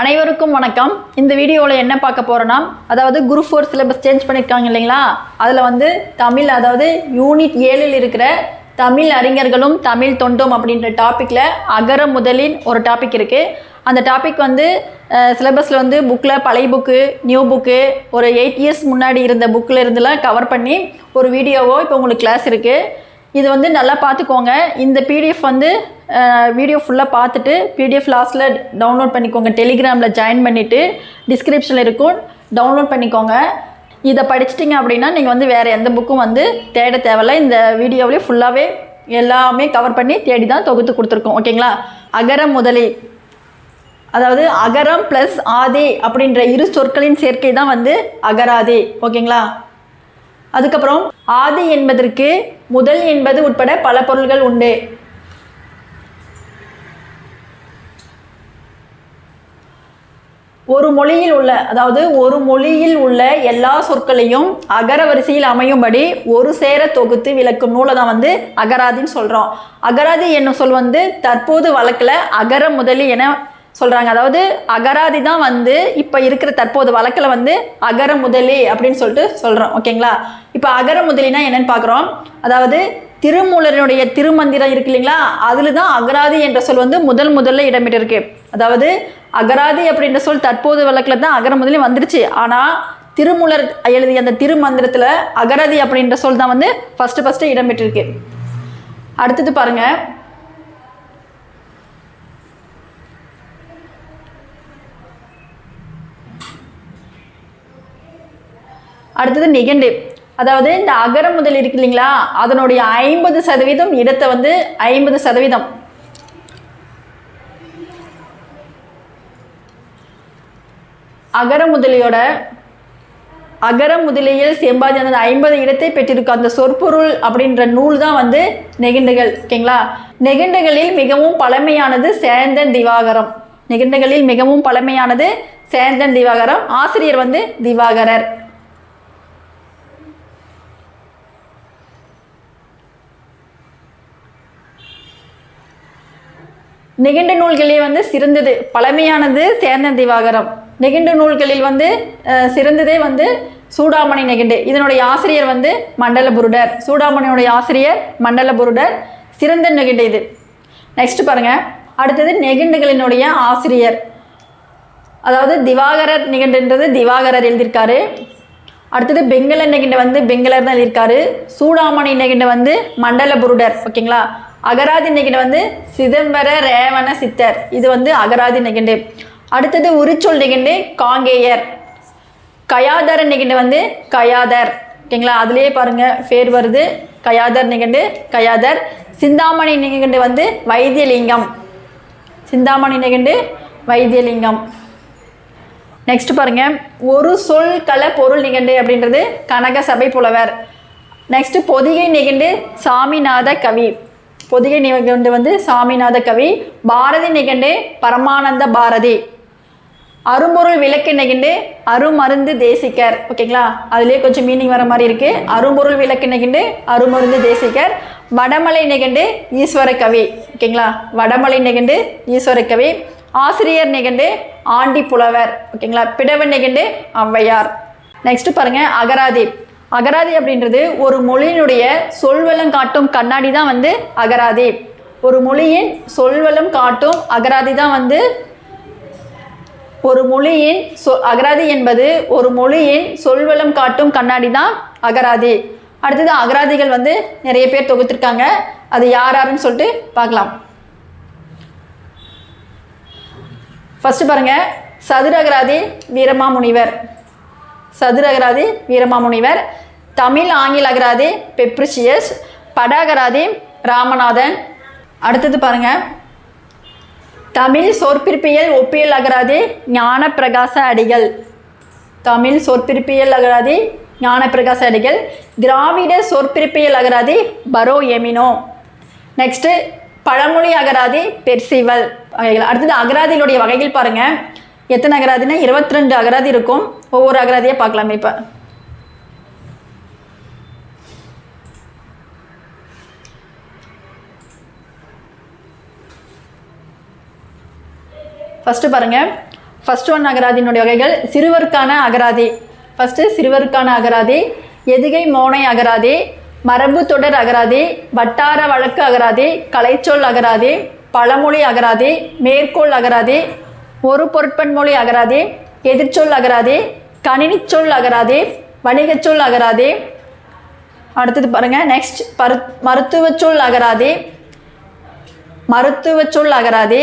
அனைவருக்கும் வணக்கம். இந்த வீடியோவில் என்ன பார்க்க போகிறோன்னா அதாவது குரூப் ஃபோர் சிலபஸ் சேஞ்ச் பண்ணியிருக்காங்க இல்லைங்களா? அதில் வந்து தமிழ் அதாவது யூனிட் ஏழில் இருக்கிற தமிழ் அறிஞர்களும் தமிழ் தொண்டும் அப்படின்ற டாப்பிக்கில் அகர முதலின் ஒரு டாபிக் இருக்குது அந்த டாபிக் வந்து சிலபஸில் வந்து புக்கில் பழைய புக்கு நியூ புக்கு ஒரு எயிட் இயர்ஸ் முன்னாடி இருந்த புக்கில் இருந்துலாம் கவர் பண்ணி ஒரு வீடியோவோ இப்போ உங்களுக்கு கிளாஸ் இருக்குது இது வந்து நல்லா பார்த்துக்கோங்க. இந்த பிடிஎஃப் வந்து வீடியோ ஃபுல்லாக பார்த்துட்டு பிடிஎஃப் லாஸ்ட்டில் டவுன்லோட் பண்ணிக்கோங்க. டெலிகிராமில் ஜாயின் பண்ணிவிட்டு டிஸ்கிரிப்ஷனில் இருக்கும். டவுன்லோட் பண்ணிக்கோங்க. இதை படிச்சிட்டிங்க அப்படின்னா நீங்கள் வந்து வேறு எந்த புக்கும் வந்து தேட தேவையில்ல. இந்த வீடியோவிலே ஃபுல்லாகவே எல்லாமே கவர் பண்ணி தேடி தான் தொகுத்து கொடுத்துருக்கோம். ஓகேங்களா அகரம் முதலி. அதாவது அகரம் ப்ளஸ் ஆதி அப்படின்ற இரு சொற்களின் சேர்க்கை தான் வந்து அகராதி. ஓகேங்களா அதுக்கப்புறம் ஆதி என்பதற்கு முதல் என்பது உட்பட பல பொருள்கள் உண்டு. ஒரு மொழியில் உள்ள அதாவது ஒரு மொழியில் உள்ள எல்லா சொற்களையும் அகர வரிசையில் அமையும்படி ஒரு சேர தொகுத்து விளக்கும் நூலை தான் வந்து அகராதின்னு சொல்கிறோம் அகராதி என்னும் சொல் வந்து? தற்போது வழக்கில் அகர முதலி என சொல்கிறாங்க அதாவது அகராதி தான் வந்து இப்போ இருக்கிற தற்போது வழக்கில் வந்து அகர முதலி அப்படின்னு சொல்லிட்டு சொல்கிறோம் ஓகேங்களா? இப்போ அகர முதலினா என்னன்னு பார்க்குறோம் அதாவது திருமூலனுடைய திருமந்திரம் இருக்கு இல்லைங்களா? அதில் தான் அகராதி என்ற சொல் வந்து முதல் முதல்ல இடம்பெற்றிருக்கு. அதாவது அகராதி அப்படின்ற சொல் தற்போது வழக்கில் தான் அகர முதலே வந்துருச்சு. ஆனால் திருமூலர் எழுதிய அந்த திருமந்திரத்தில் அகராதி அப்படின்ற சொல் தான் வந்து ஃபஸ்ட்டு ஃபஸ்ட்டு இடம்பெற்றிருக்கு அடுத்தது பாருங்கள் அடுத்தது நிகண்டு. அதாவது இந்த அகர முதல் இருக்கு இல்லைங்களா? அதனுடைய ஐம்பது சதவீதம் இடத்தை வந்து ஐம்பது சதவீதம். அகர முதலியோட அகர முதலியில் செம்பாதி அந்த ஐம்பது இடத்தை பெற்றிருக்கும் அந்த சொற்பொருள் அப்படின்ற நூல் தான் வந்து நெகிண்டுகள் ஓகேங்களா? நெகிண்டுகளில் மிகவும் பழமையானது சேந்தன் திவாகரம். நெகிண்டுகளில் மிகவும் பழமையானது சேந்தன் திவாகரம். ஆசிரியர் வந்து திவாகரர். நிகண்டு நூல்களே வந்து சிறந்தது. பழமையானது சேந்தன் திவாகரம். நெகிண்டு நூல்களில் வந்து சிறந்ததே வந்து சூடாமணி நெகிண்டு. இதனுடைய ஆசிரியர் வந்து மண்டலபுருடர் சூடாமணியுடைய ஆசிரியர் மண்டலபுருடர் சிறந்த நெகிண்டு இது. நெக்ஸ்ட் பாருங்கள் அடுத்தது நெகிண்டுகளினுடைய ஆசிரியர். அதாவது திவாகரர் நிகண்டுன்றது திவாகரர் எழுதியிருக்காரு. அடுத்தது பெங்கல நெகிண்ட வந்து பெங்கலர் தான் எழுதியிருக்காரு. சூடாமணி நெகிண்ட வந்து மண்டலபுருடர் ஓகேங்களா? அகராதி நெகிண்ட வந்து சிதம்பர ரேவண சித்தர். இது வந்து அகராதி நெகிண்டு. அடுத்தது உரிச்சொல் நிகண்டு காங்கேயர். கயாதர நிகண்டு வந்து கயாதர். ஓகேங்களா? அதுலேயே பாருங்கள் பேர் வருது. கயாதர் நிகண்டு கயாதர். சிந்தாமணி நிகண்டு வந்து வைத்தியலிங்கம். சிந்தாமணி நிகண்டு வைத்தியலிங்கம். நெக்ஸ்ட் பாருங்கள் ஒரு சொல் கல பொருள் நிகண்டு அப்படின்றது கனக சபை புலவர். நெக்ஸ்ட் பொதிகை நிகண்டு சாமிநாத கவி. பொதிகை நிகண்டு வந்து சாமிநாத கவி. பாரதி நிகண்டு பரமானந்த பாரதி. அரும்பொருள் விளக்கிணகிண்டு அருமருந்து தேசிக்கர் ஓகேங்களா? அதுலேயே கொஞ்சம் மீனிங் வர மாதிரி இருக்கு. அரும்பொருள் விளக்கிணகிண்டு அருமருந்து தேசிகர். வடமலை நிகண்டு ஈஸ்வர கவி. ஓகேங்களா? வடமலை நிகண்டு ஈஸ்வர கவி. ஆசிரியர் நிகண்டு ஆண்டி புலவர். ஓகேங்களா? பிடவன் நிகண்டு ஔவையார். நெக்ஸ்ட் பாருங்க அகராதி. அகராதி அப்படின்றது ஒரு மொழியினுடைய சொல்வளம் காட்டும் கண்ணாடி தான் வந்து அகராதி. ஒரு மொழியின் சொல்வளம் காட்டும் அகராதி தான் வந்து ஒரு மொழியின் சொ அகராதி என்பது ஒரு மொழியின் சொல்வளம் காட்டும் கண்ணாடி தான் அகராதி. அடுத்தது அகராதிகள் வந்து நிறைய பேர் தொகுத்திருக்காங்க. அது யார் யாருன்னு சொல்லிட்டு பார்க்கலாம். ஃபஸ்ட்டு பாருங்கள் சதுர அகராதி வீரமாமுனிவர். சதுர அகராதி வீரமாமுனிவர். தமிழ் ஆங்கில அகராதி பெப்ரிசியஸ். பட அகராதி ராமநாதன். அடுத்தது பாருங்கள் தமிழ் சொற்பிற்பியல் ஒப்பியல் அகராதி ஞானப்பிரகாச அடிகள். தமிழ் சொற்பிற்பியல் அகராதி ஞானப்பிரகாச அடிகள். திராவிட சொற்பிற்பியல் அகராதி பரோ எமினோ. நெக்ஸ்ட்டு பழமொழி அகராதி பெர்சிவல். வகைகள் அடுத்தது அகராதியினுடைய வகைகள் பாருங்கள் எத்தனை அகராதினா இருபத்தி ரெண்டு அகராதி இருக்கும். ஒவ்வொரு அகராதியாக பார்க்கலாமே இப்போ. ஃபஸ்ட்டு பாருங்கள் ஃபஸ்ட் ஒன் அகராதியினுடைய வகைகள் சிறுவருக்கான அகராதி. ஃபஸ்ட்டு சிறுவருக்கான அகராதி எதுகை மோனை அகராதி மரபு தொடர் அகராதி வட்டார வழக்கு அகராதி கலைச்சொல் அகராதி பழமொழி அகராதி மேற்கோள் அகராதி ஒரு பொருட்பன்மொழி அகராதி எதிர்ச்சொல் அகராதி கணினிச்சொல் அகராதி வணிகச்சொல் அகராதி. அடுத்தது பாருங்கள் நெக்ஸ்ட் பரு மருத்துவச்சொல் அகராதி மருத்துவச்சொல் அகராதி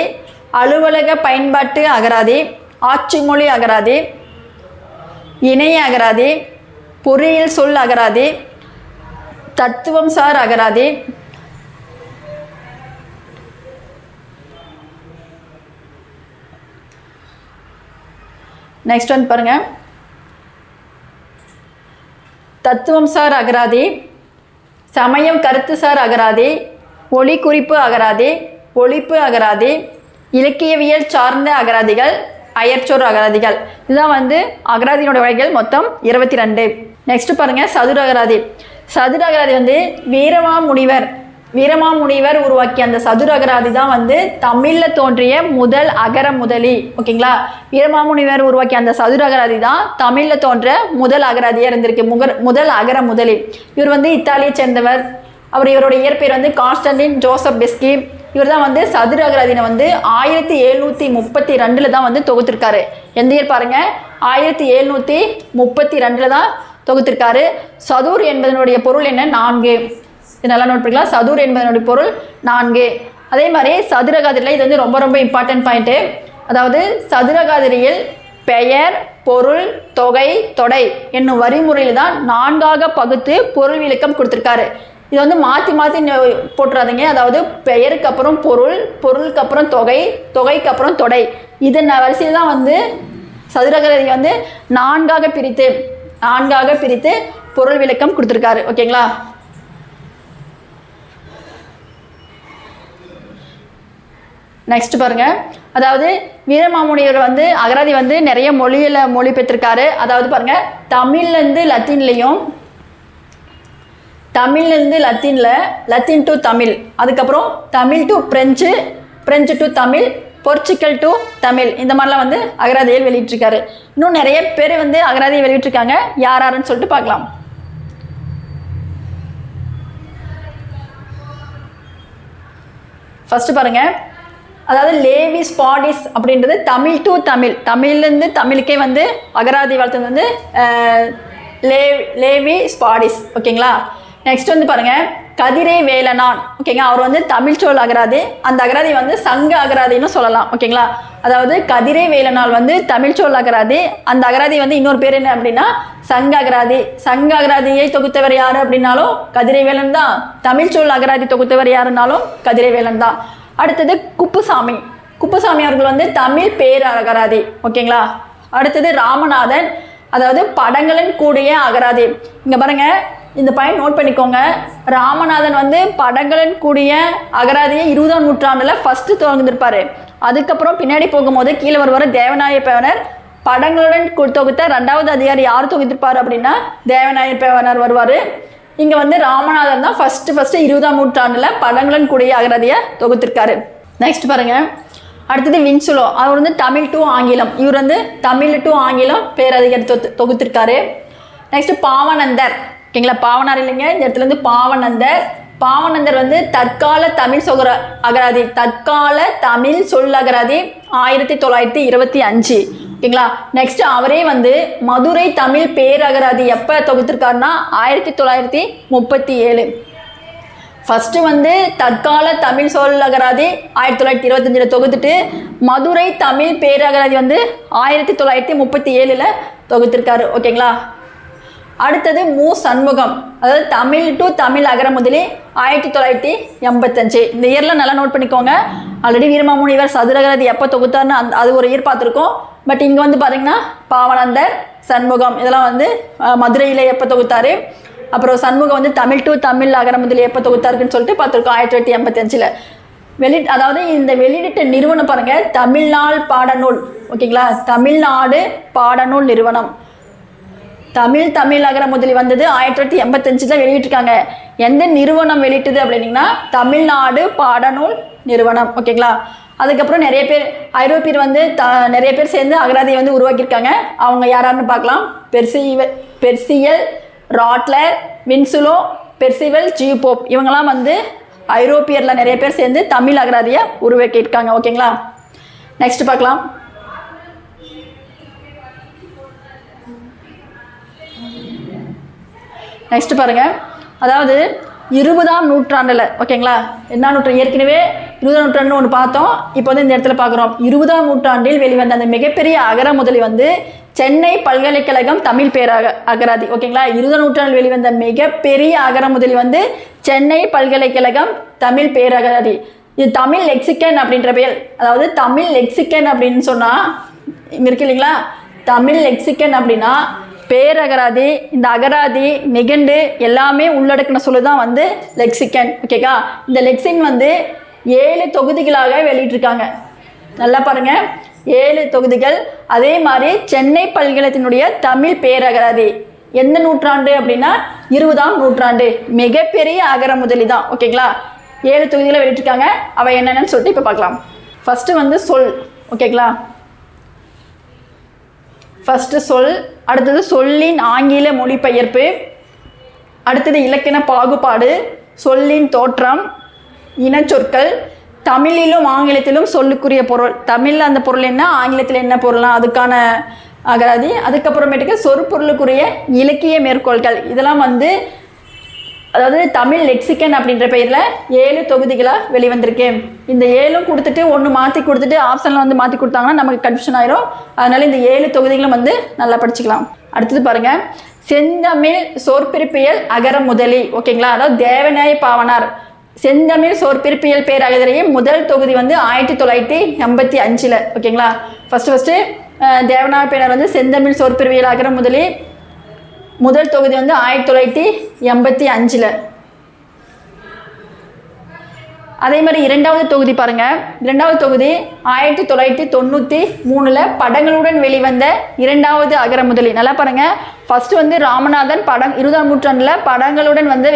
அலுவலக பயன்பாட்டு அகராதி ஆட்சிமொழி அகராதி இணைய அகராதி பொறியியல் சொல் அகராதி தத்துவம் சார் அகராதி நெக்ஸ்ட் வந்து பாருங்க. தத்துவம் சார் அகராதி சமயம் கருத்து சார் அகராதி ஒளி குறிப்பு அகராதி ஒழிப்பு அகராதி இலக்கியவியல் சார்ந்த அகராதிகள் அயற்சொர் அகராதிகள். இதுதான் வந்து அகராதியினோட வகைகள் மொத்தம் இருபத்தி ரெண்டு நெக்ஸ்ட் பாருங்க சதுர அகராதி. சதுர அகராதி வந்து வீரமாமுனிவர் வீரமாமுனிவர் உருவாக்கிய அந்த சதுர அகராதி தான் வந்து தமிழில் தோன்றிய முதல் அகர முதலி. ஓகேங்களா வீரமாமுனிவர் உருவாக்கிய அந்த சதுர அகராதி தான் தமிழில் தோன்ற முதல் அகராதியாக இருந்திருக்கு. முகர் முதல் அகர முதலி. இவர் வந்து இத்தாலியை சேர்ந்தவர். அவர் இவருடைய இயற்பெயர் வந்து கான்ஸ்டன்டின் ஜோசப் பெஸ்கி. இவர் தான் வந்து சதுர அகராதினை வந்து ஆயிரத்தி எழுநூற்றி முப்பத்தி ரெண்டில் தான் வந்து தொகுத்திருக்காரு. எந்த இயர் பாருங்க? ஆயிரத்தி எழுநூற்றி முப்பத்தி ரெண்டில் தான் தொகுத்திருக்காரு. சதுர் என்பதனுடைய பொருள் என்ன? நான்கு. இது நல்லா நோட் பண்ணிக்கலாம். சதுர் என்பதனுடைய பொருள் நான்கு. அதே மாதிரி சதுரகாதிரியில் இது வந்து ரொம்ப ரொம்ப இம்பார்ட்டன்ட் பாயிண்ட்டு அதாவது சதுரகாதிரியில் பெயர் பொருள் தொகை தொடை என்னும் வரிமுறையில் தான் நான்காக பகுத்து பொருள் விளக்கம் கொடுத்துருக்காரு. இது வந்து மாற்றி மாற்றி போட்டுறாதீங்க. அதாவது பெயருக்கு அப்புறம் பொருள் பொருளுக்கு அப்புறம் தொகை தொகைக்கு அப்புறம் தொடை. இது வரிசையில் தான் வந்து சதுரகரதி வந்து நான்காக பிரித்து நான்காக பிரித்து பொருள் விளக்கம் கொடுத்துருக்காரு. ஓகேங்களா? நெக்ஸ்ட் பாருங்க. அதாவது வீரமாமுனிவர் வந்து அகராதி வந்து நிறைய மொழியில் மொழி பெற்றிருக்காரு. அதாவது பாருங்க தமிழ்லேருந்து லத்தீன்லேயும் தமிழ்லேருந்து லத்தீனில் லத்தீன் டு தமிழ். அதுக்கப்புறம் Tamil to French French to Tamil Portugal to Tamil. இந்த மாதிரிலாம் வந்து அகராதியில் வெளியிட்டிருக்காரு. இன்னும் நிறைய பேர் வந்து அகராதியை வெளியிட்டிருக்காங்க. யார் யாருன்னு சொல்லிட்டு பார்க்கலாம். ஃபஸ்ட்டு பாருங்கள் அதாவது லேவி ஸ்பாடிஸ் அப்படின்றது தமிழ் டு தமிழ். தமிழ்லேருந்து தமிழுக்கே வந்து அகராதி வளர்த்தது வந்து லே லேவி ஸ்பாடிஸ் ஓகேங்களா நெக்ஸ்ட் வந்து பாருங்கள் கதிரை வேலனான். ஓகேங்க அவர் வந்து தமிழ் சொல் அகராதி. அந்த அகராதி வந்து சங்க அகராதின்னு சொல்லலாம். ஓகேங்களா அதாவது கதிரை வேலனால் வந்து தமிழ் சொல் அகராதி. அந்த அகராதி வந்து இன்னொரு பேர் என்ன அப்படின்னா சங்க அகராதி. சங்க அகராதியை தொகுத்தவர் யார் அப்படின்னாலும் கதிரை வேலன் தான். தமிழ் சொல் அகராதி தொகுத்தவர் யாருன்னாலும் கதிரை வேலன் தான். அடுத்தது குப்புசாமி. குப்புசாமி அவர்கள் வந்து தமிழ் பேர் அகராதி. ஓகேங்களா அடுத்தது ராமநாதன். அதாவது படங்களின் கூடிய அகராதி. இங்கே பாருங்கள் இந்த பையன் நோட் பண்ணிக்கோங்க. ராமநாதன் வந்து படங்களின் கூடிய அகராதியை இருபதாம் நூற்றாண்டில் ஃபஸ்ட்டு திறந்துருப்பாரு அதுக்கப்புறம் பின்னாடி போகும்போது கீழே வருவார் தேவநாய பேவனர். படங்களுடன் தொகுத்த ரெண்டாவது அதிகாரி யார் தொகுத்திருப்பார் அப்படின்னா தேவநாய பேவனர் வருவார். இங்கே வந்து ராமநாதன் தான் ஃபஸ்ட்டு ஃபஸ்ட்டு இருபதாம் நூற்றாண்டில் படங்களுடன் கூடிய அகராதியை தொகுத்திருக்காரு. நெக்ஸ்ட் பாருங்க. அடுத்தது வின்சுலோ. அவர் வந்து தமிழ் டு ஆங்கிலம். இவர் வந்து தமிழ் டு ஆங்கிலம் பேரதிகாரி தொகுத்திருக்காரு. நெக்ஸ்ட் பாவனந்தர். ஓகேங்களா? பாவனார் இல்லைங்க. இந்த இடத்துல இருந்து பாவனந்தர் பாவனந்தர் வந்து தற்கால தமிழ் சொகர அகராதி தற்கால தமிழ் சொல் அகராதி ஆயிரத்தி தொள்ளாயிரத்தி இருபத்தி அஞ்சு. ஓகேங்களா? நெக்ஸ்ட் அவரே வந்து மதுரை தமிழ் பேரகராதி எப்போ தொகுத்திருக்காருன்னா ஆயிரத்தி தொள்ளாயிரத்தி முப்பத்தி ஏழு. ஃபஸ்ட்டு வந்து தற்கால தமிழ் சொல் அகராதி ஆயிரத்தி தொள்ளாயிரத்தி இருபத்தஞ்சில் தொகுத்துட்டு மதுரை தமிழ் பேரகராதி வந்து ஆயிரத்தி தொள்ளாயிரத்தி முப்பத்தி ஏழில் தொகுத்திருக்காரு. ஓகேங்களா? அடுத்தது மு சண்முகம். அதாவது தமிழ் டு தமிழ் அகர முதலி ஆயிரத்தி தொள்ளாயிரத்தி எண்பத்தஞ்சு. இந்த இயரில் நல்லா நோட் பண்ணிக்கோங்க. ஆல்ரெடி வீரமாமுனிவர் சதுரகரதி எப்போ தொகுத்தார்னு அந்த அது ஒரு இயர் பார்த்துருக்கோம். பட் இங்கே வந்து பார்த்திங்கன்னா பாவனந்தர் சண்முகம் இதெல்லாம் வந்து மதுரையில் எப்போ தொகுத்தார்? அப்புறம் சண்முகம் வந்து தமிழ் டு தமிழ் அகர முதலி எப்போ தொகுத்தாருக்குன்னு சொல்லிட்டு பார்த்துருக்கோம் ஆயிரத்தி தொள்ளாயிரத்தி எண்பத்தஞ்சில். வெளி அதாவது இந்த வெளியிட்ட நிறுவனம் பாருங்கள் தமிழ்நாள் பாடநூல். ஓகேங்களா? தமிழ்நாடு பாடநூல் நிறுவனம். தமிழ் தமிழ் அகர முதலி வந்தது ஆயிரத்தி தொள்ளாயிரத்தி எண்பத்தஞ்சில் வெளியிட்டிருக்காங்க. எந்த நிறுவனம் வெளியிட்டது அப்படின்னீங்கன்னா தமிழ்நாடு பாடநூல் நிறுவனம். ஓகேங்களா? அதுக்கப்புறம் நிறைய பேர் ஐரோப்பியர் வந்து த நிறைய பேர் சேர்ந்து அகராதியை வந்து உருவாக்கியிருக்காங்க. அவங்க யாராருன்னு பார்க்கலாம். பெர்சிவ பெர்சியல் ராட்லர் வின்சுலோ பெர்சிவல் ஜியூபோப் இவங்கெல்லாம் வந்து ஐரோப்பியரில் நிறைய பேர் சேர்ந்து தமிழ் அகராதியை உருவாக்கியிருக்காங்க. ஓகேங்களா? நெக்ஸ்ட் பார்க்கலாம். நெக்ஸ்ட் பாருங்கள் அதாவது இருபதாம் நூற்றாண்டில் ஓகேங்களா என்ன நூற்றாண்டு? ஏற்கனவே இருபதாம் நூற்றாண்டு ஒன்று பார்த்தோம். இப்போ வந்து இந்த இடத்துல பார்க்குறோம். இருபதாம் நூற்றாண்டில் வெளிவந்த அந்த மிகப்பெரிய அகர முதலி வந்து சென்னை பல்கலைக்கழகம் தமிழ் பேராக அகராதி ஓகேங்களா இருபதாம் நூற்றாண்டில் வெளிவந்த மிகப்பெரிய அகர முதலி வந்து சென்னை பல்கலைக்கழகம் தமிழ் பேரகராதி. இது தமிழ் லெக்சிக்கன் அப்படின்ற பெயர். அதாவது தமிழ் லெக்சிக்கன் அப்படின்னு சொன்னால் இங்கே இருக்கு இல்லைங்களா? தமிழ் லெக்சிக்கன் அப்படின்னா பேரகராதி இந்த அகராதி நிகண்டு எல்லாமே உள்ளடக்கின சொல்லு தான் வந்து லெக்சிக்கன் ஓகேக்கா இந்த லெக்சின் வந்து ஏழு தொகுதிகளாக வெளியிட்டிருக்காங்க. நல்லா பாருங்க. ஏழு தொகுதிகள். அதே மாதிரி சென்னை பல்கலைத்தினுடைய தமிழ் பேரகராதி. எந்த நூற்றாண்டு அப்படின்னா இருபதாம் நூற்றாண்டு. மிகப்பெரிய அகர முதலி தான் ஓகேங்களா ஏழு தொகுதிகளை வெளியிட்டிருக்காங்க. அவை என்னென்னு சொல்லிட்டு இப்போ பார்க்கலாம். ஃபஸ்ட்டு வந்து சொல் ஓகேங்களா ஃபஸ்ட்டு சொல் அடுத்தது சொல்லின் ஆங்கில மொழிபெயர்ப்பு அடுத்தது இலக்கண பாகுபாடு சொல்லின் தோற்றம் இனச்சொற்கள் தமிழிலும் ஆங்கிலத்திலும் சொல்லுக்குரிய பொருள். தமிழில் அந்த பொருள் என்ன ஆங்கிலத்தில் என்ன பொருள்லாம் அதுக்கான அகராதி. அதுக்கப்புறமேட்டுக்கு சொற்பொருளுக்குரிய இலக்கிய மேற்கோள்கள். இதெல்லாம் வந்து அதாவது தமிழ் லெக்சிக்கன் அப்படின்ற பெயரில் ஏழு தொகுதிகளாக வெளிவந்திருக்கு. இந்த ஏழும் கொடுத்துட்டு ஒன்று மாற்றி கொடுத்துட்டு ஆப்ஷனில் வந்து மாற்றி கொடுத்தாங்கன்னா நமக்கு கன்ஃபியூஷன் ஆயிரும். அதனால இந்த ஏழு தொகுதிகளும் வந்து நல்லா படிச்சுக்கலாம். அடுத்தது பாருங்கள் செந்தமிழ் சொற்பிறப்பியல் அகர முதலி ஓகேங்களா? அதாவது தேவநாய பாவனார். செந்தமிழ் சொற்பிறப்பியல் பேரகதிரையும் முதல் தொகுதி வந்து ஆயிரத்தி தொள்ளாயிரத்தி எண்பத்தி அஞ்சில் ஓகேங்களா? ஃபஸ்ட்டு ஃபஸ்ட்டு தேவநாய பேரர் வந்து செந்தமிழ் சொற்பிறவியல் அகர முதலி முதல் தொகுதி வந்து ஆயிரத்தி தொள்ளாயிரத்தி எண்பத்தி அஞ்சில். அதே மாதிரி இரண்டாவது தொகுதி பாருங்கள் இரண்டாவது தொகுதி ஆயிரத்தி தொள்ளாயிரத்தி தொண்ணூற்றி மூணில் படங்களுடன் வெளிவந்த இரண்டாவது அகர முதலி. நல்லா பாருங்கள் ஃபஸ்ட்டு வந்து ராமநாதன் படம் இருபதாம் நூற்றாண்டில் படங்களுடன் வந்து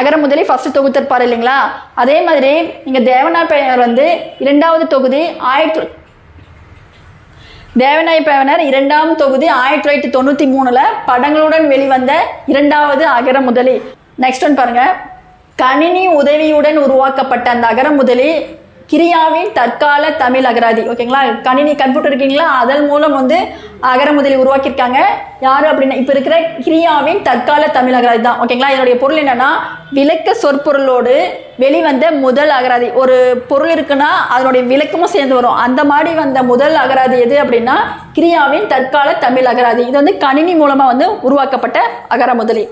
அகர முதலி ஃபஸ்ட்டு தொகுத்திருப்பார் இல்லைங்களா? அதே மாதிரி இங்கே தேவனார் பெயர் வந்து இரண்டாவது தொகுதி ஆயிரத்தி தேவநாய் பேவனர் இரண்டாம் தொகுதி ஆயிரத்தி தொள்ளாயிரத்தி தொண்ணூற்றி மூணில் படங்களுடன் வெளிவந்த இரண்டாவது அகர முதலி. நெக்ஸ்ட் ஒன் பாருங்க. கணினி உதவியுடன் உருவாக்கப்பட்ட அந்த அகர முதலி கிரியாவின் தற்கால தமிழ் அகராதி. ஓகேங்களா கணினி கம்ப்யூட்டர் இருக்கீங்களா அதன் மூலம் வந்து அகர முதலி உருவாக்கியிருக்காங்க. யார் அப்படின்னா இப்போ இருக்கிற கிரியாவின் தற்கால தமிழ் அகராதி தான். ஓகேங்களா இதனுடைய பொருள் என்னென்னா விளக்க சொற்பொருளோடு வெளிவந்த முதல் அகராதி. ஒரு பொருள் இருக்குன்னா அதனுடைய விளக்கமும் சேர்ந்து வரும். அந்த மாதிரி வந்த முதல் அகராதி எது அப்படின்னா கிரியாவின் தற்கால தமிழ் அகராதி. இது வந்து கணினி மூலமாக வந்து உருவாக்கப்பட்ட அகர முதலி.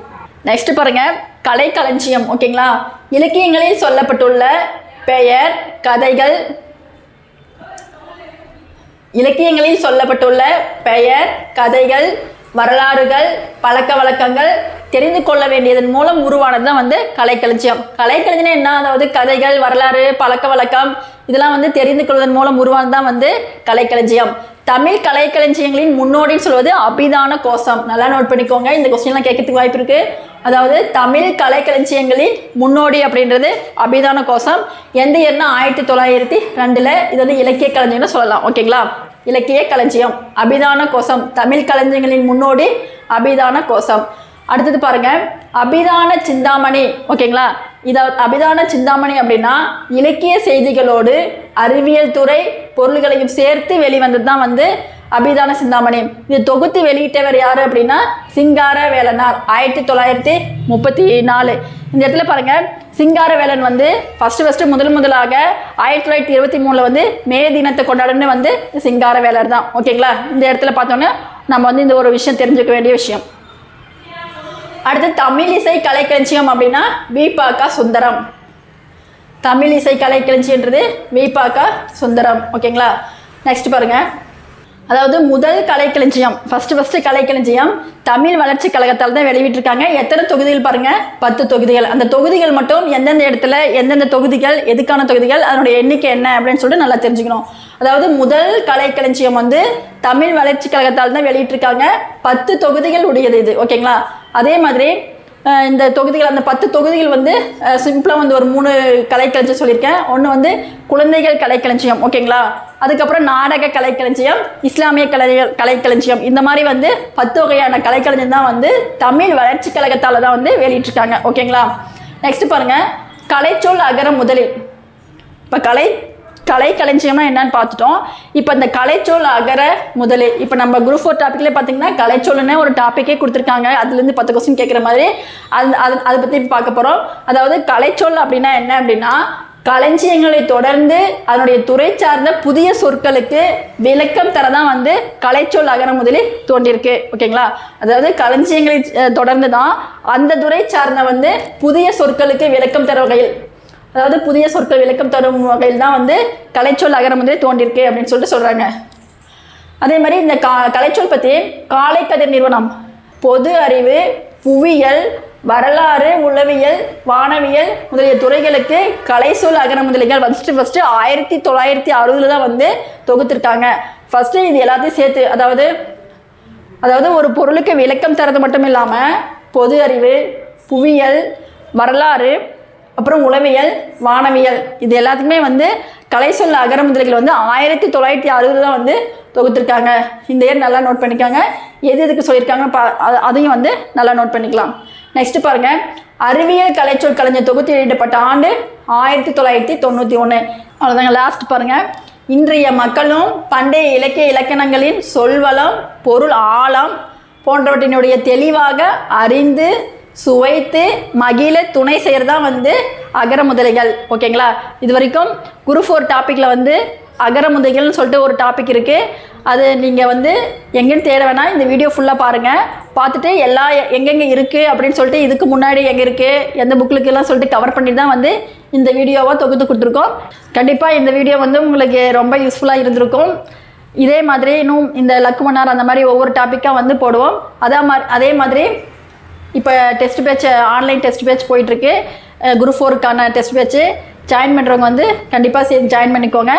நெக்ஸ்ட் பாருங்க. கலைக்களஞ்சியம். ஓகேங்களா இலக்கியங்களில் சொல்லப்பட்டுள்ள பெயர் கதைகள் இலக்கியங்களில் சொல்லப்பட்டுள்ள பெயர் கதைகள் வரலாறுகள் பழக்க வழக்கங்கள் தெரிந்து கொள்ள வேண்டியதன் மூலம் உருவானது தான் வந்து கலைக்களஞ்சியம். கலைக்களஞ்சியம் என்ன? அதாவது கதைகள் வரலாறு பழக்க வழக்கம் இதெல்லாம் வந்து தெரிந்து கொள்வதன் மூலம் உருவானது தான் வந்து கலைக்களஞ்சியம். தமிழ் கலைக்களஞ்சியங்களின் முன்னோடின்னு சொல்வது அபிதான கோஷம். நல்லா நோட் பண்ணிக்கோங்க. இந்த கொஸ்டின்லாம் கேட்கறதுக்கு வாய்ப்பு இருக்கு. அதாவது தமிழ் கலைக்களஞ்சியங்களின் முன்னோடி அப்படின்றது அபிதான கோஷம். எந்த இயர்னா ஆயிரத்தி தொள்ளாயிரத்தி ரெண்டில் இது வந்து இலக்கிய களஞ்சியம்னு சொல்லலாம். ஓகேங்களா இலக்கிய களஞ்சியம். அபிதான கோஷம். தமிழ் களஞ்சியங்களின் முன்னோடி அபிதான கோஷம். அடுத்தது பாருங்க. அபிதான சிந்தாமணி. ஓகேங்களா இதை அபிதான சிந்தாமணி அப்படின்னா இலக்கிய செய்திகளோடு அறிவியல் துறை பொருள்களையும் சேர்த்து வெளிவந்தது தான் வந்து அபிதான சிந்தாமணி. இது தொகுத்து வெளியிட்டவர் யார் அப்படின்னா சிங்கார வேலனார் ஆயிரத்தி தொள்ளாயிரத்தி முப்பத்தி நாலு. இந்த இடத்துல பாருங்கள் சிங்கார வேலன் வந்து ஃபஸ்ட்டு ஃபஸ்ட்டு முதல் முதலாக ஆயிரத்தி தொள்ளாயிரத்தி இருபத்தி மூணில் வந்து மே தினத்தை கொண்டாடுன்னு வந்து சிங்கார வேலர் தான் ஓகேங்களா இந்த இடத்துல பார்த்தோன்னே நம்ம வந்து இந்த ஒரு விஷயம் தெரிஞ்சுக்க வேண்டிய விஷயம். அடுத்து தமிழ் இசை கலைக்களஞ்சியம் அப்படின்னா விபாக்கா சுந்தரம். தமிழ் இசை கலைக்களஞ்சியன்றது விபாக்கா சுந்தரம். ஓகேங்களா? நெக்ஸ்ட் பாருங்க. அதாவது முதல் கலைக்களஞ்சியம் ஃபஸ்ட்டு ஃபஸ்ட்டு கலைக்களஞ்சியம் தமிழ் வளர்ச்சி கழகத்தால் தான் வெளியிட்டிருக்காங்க. எத்தனை தொகுதிகள் பாருங்கள் பத்து தொகுதிகள். அந்த தொகுதிகள் மட்டும் எந்தெந்த இடத்துல எந்தெந்த தொகுதிகள் எதுக்கான தொகுதிகள் அதனுடைய எண்ணிக்கை என்ன அப்படின்னு சொல்லிட்டு நல்லா தெரிஞ்சுக்கணும். அதாவது முதல் கலைக்களஞ்சியம் வந்து தமிழ் வளர்ச்சி கழகத்தால் தான் வெளியிட்டிருக்காங்க. பத்து தொகுதிகள் உடையது இது. ஓகேங்களா? அதே மாதிரி இந்த தொகுதிகள் அந்த பத்து தொகுதிகள் வந்து சிம்பிளாக வந்து ஒரு மூணு கலைக்களஞ்சியம் சொல்லியிருக்கேன். ஒன்று வந்து குழந்தைகள் கலைக்களஞ்சியம். ஓகேங்களா? அதுக்கப்புறம் நாடக கலைக்களஞ்சியம் இஸ்லாமிய கலை கலைக்களஞ்சியம். இந்த மாதிரி வந்து பத்து வகையான கலைக்களஞ்சியம் தான் வந்து தமிழ் வளர்ச்சி கழகத்தால் தான் வந்து வெளியிட்டிருக்காங்க. ஓகேங்களா? நெக்ஸ்ட் பாருங்கள் கலைச்சொல் அகரம் முதலில். இப்போ கலை கலை களஞ்சியம்னா என்னன்னு பார்த்துட்டோம். இப்போ இந்த கலைச்சொல் அகர முதலே இப்போ நம்ம குரூப் ஃபோர் டாப்பிக்லேயே பார்த்தீங்கன்னா கலைச்சொல்லுன்னு ஒரு டாப்பிக்கே கொடுத்துருக்காங்க. அதுலேருந்து பத்து கொஸ்டின் கேட்குற மாதிரி. அது அது அதை பற்றி இப்போ பார்க்க போகிறோம் அதாவது கலைச்சொல் அப்படின்னா என்ன அப்படின்னா களஞ்சியங்களை தொடர்ந்து அதனுடைய துறை சார்ந்த புதிய சொற்களுக்கு விளக்கம் தர தான் வந்து கலைச்சொல் அகர முதலே தோன்றியிருக்கு. ஓகேங்களா? அதாவது களஞ்சியங்களை தொடர்ந்து தான் அந்த துறை சார்ந்த வந்து புதிய சொற்களுக்கு விளக்கம் தர வகையில் அதாவது புதிய சொற்கள் விளக்கம் தரும் வகையில் தான் வந்து கலைச்சொல் அகரம் வந்து தோன்றிருக்கு அப்படின்னு சொல்லிட்டு சொல்கிறாங்க அதே மாதிரி இந்த கா கலைச்சொல் பற்றி காலை கதிர் நிறுவனம் பொது அறிவு புவியியல் வரலாறு உளவியல் வானவியல் முதலிய துறைகளுக்கு கலைச்சொல் அகர முதலிகள் ஃபஸ்ட்டு ஃபஸ்ட்டு ஆயிரத்தி தொள்ளாயிரத்தி அறுபதில் தான் வந்து தொகுத்துருக்காங்க. ஃபஸ்ட்டு இது எல்லாத்தையும் சேர்த்து அதாவது அதாவது ஒரு பொருளுக்கு விளக்கம் தரது மட்டும் இல்லாமல் பொது அறிவு புவியியல் வரலாறு அப்புறம் உளவியல் வானவியல் இது எல்லாத்துக்குமே வந்து கலை சொல்ல அகர முதலைகள் வந்து ஆயிரத்தி தொள்ளாயிரத்தி அறுபது தான் வந்து தொகுத்துருக்காங்க. இந்த இயர் நல்லா நோட் பண்ணிக்காங்க. எது எதுக்கு சொல்லியிருக்காங்க பா அதையும் வந்து நல்லா நோட் பண்ணிக்கலாம். நெக்ஸ்ட் பாருங்கள் அறிவியல் கலைச்சொல் கலைஞர் தொகுத்து வெளியிடப்பட்ட ஆண்டு ஆயிரத்தி தொள்ளாயிரத்தி தொண்ணூற்றி ஒன்று அவ்வளோதாங்க லாஸ்ட் பாருங்கள் இன்றைய மக்களும் பண்டைய இலக்கிய இலக்கணங்களின் சொல்வளம் பொருள் ஆழம் போன்றவற்றினுடைய தெளிவாக அறிந்து சுவைத்து மகிழ துணை செய்கிறது தான் வந்து அகர முதலைகள் ஓகேங்களா? இது வரைக்கும் குரு ஃபோர் டாப்பிக்கில் வந்து அகர முதலைகள்னு சொல்லிட்டு ஒரு டாபிக் இருக்குது அது நீங்கள் வந்து எங்கேன்னு தேட வேணாம். இந்த வீடியோ ஃபுல்லாக பாருங்கள் பார்த்துட்டு எல்லா எங்கெங்கே இருக்குது அப்படின்னு சொல்லிட்டு இதுக்கு முன்னாடி எங்கே இருக்குது எந்த புக்கிலுக்கெல்லாம் சொல்லிட்டு கவர் பண்ணி தான் வந்து இந்த வீடியோவை தொகுத்து கொடுத்துருக்கோம். கண்டிப்பாக இந்த வீடியோ வந்து உங்களுக்கு ரொம்ப யூஸ்ஃபுல்லாக இருந்திருக்கும். இதே மாதிரி இன்னும் இந்த லக்குமன்னார் அந்த மாதிரி ஒவ்வொரு டாப்பிக்காக வந்து போடுவோம். அதே மாதிரி அதே மாதிரி இப்போ test batch online test batch போயிட்டுருக்கு. குரூப் ஃபோருக்கான டெஸ்ட் பேட்ச்சு ஜாயின் பண்ணுறவங்க வந்து கண்டிப்பாக சேர்த்து ஜாயின் பண்ணிக்கோங்க.